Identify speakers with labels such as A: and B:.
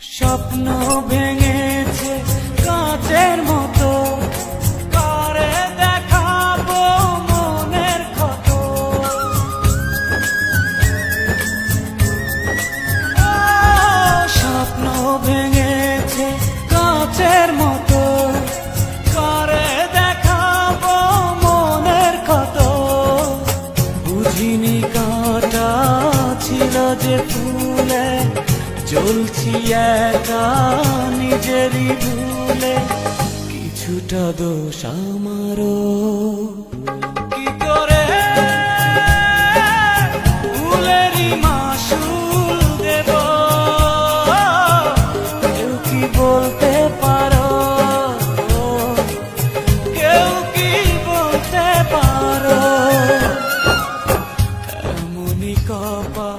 A: স্বপ্ন ভেঙেছে কাঁচের মতো। করে দেখাবো মনের ক্ষত? স্বপ্ন ভেঙেছে কাঁচের মতো। করে দেখাবো মনের ক্ষত? বুঝিনি কাঁটা ছিল যে ফুলে চলছি একা নিজেরই ভুলে। কিছুটা দোষ আমারও। কি করে? বলতে পারো? কেউ কি বলতে পারো? কপা